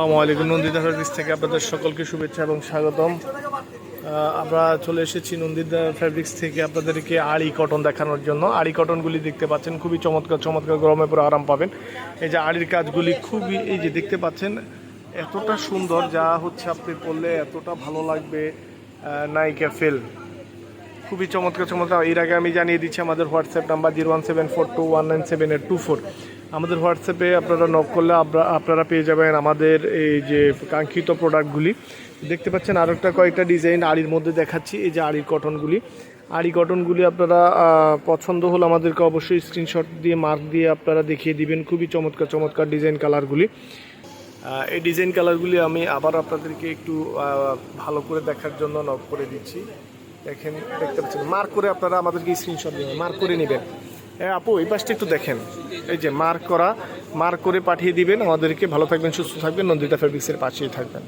আসসালামু নন্দিতা ফ্যাব্রিক্স থেকে আপনাদের সকলকে শুভেচ্ছা এবং স্বাগতম। আমরা চলে এসেছি নন্দিতা ফ্যাব্রিক্স থেকে আপনাদেরকে আড়ি কটন দেখানোর জন্য। আড়ি কটনগুলি দেখতে পাচ্ছেন, খুবই চমৎকার চমৎকার গরমে পুরো আরাম পাবেন। এই যে আড়ির কাজগুলি খুবই, এই যে দেখতে পাচ্ছেন, এতটা সুন্দর যা হচ্ছে আপনি পরলে এতটা ভালো লাগবে নায়িকা ফেল খুবই চমৎকার চমৎকার। এর আগে আমি জানিয়ে দিচ্ছি আমাদের WhatsApp number zero one seven four two one nine seven eight two four আমাদের হোয়াটসঅ্যাপে আপনারা নক করলে আপনা- আপনারা পেয়ে যাবেন আমাদের এই যে কাঙ্ক্ষিত প্রোডাক্টগুলি দেখতে পাচ্ছেন আরও একটা কয়েকটা ডিজাইন আড়ির মধ্যে দেখাচ্ছি, এই যে আড়ির কটনগুলি আড়ি কটনগুলি আপনারা পছন্দ হলে আমাদেরকে অবশ্যই স্ক্রিনশট দিয়ে মার্ক দিয়ে আপনারা দেখিয়ে দিবেন। খুবই চমৎকার চমৎকার ডিজাইন কালারগুলি এই ডিজাইন কালারগুলি আমি আবার আপনাদেরকে একটু ভালো করে দেখার জন্য নক করে দিচ্ছি। দেখেন, দেখতে পাচ্ছেন মার্ক করে আপনারা আমাদেরকে স্ক্রিনশট দেবেন মার্ক করে নেবেন। আপু, এই পাশটা একটু দেখেন। এই যে মার্ক করা, মার্ক করে পাঠিয়ে দিবেন। আমাদেরকে ভালো থাকবেন, সুস্থ থাকবেন, নন্দিতা ফেব্রিক্সের পাশেই থাকবেন।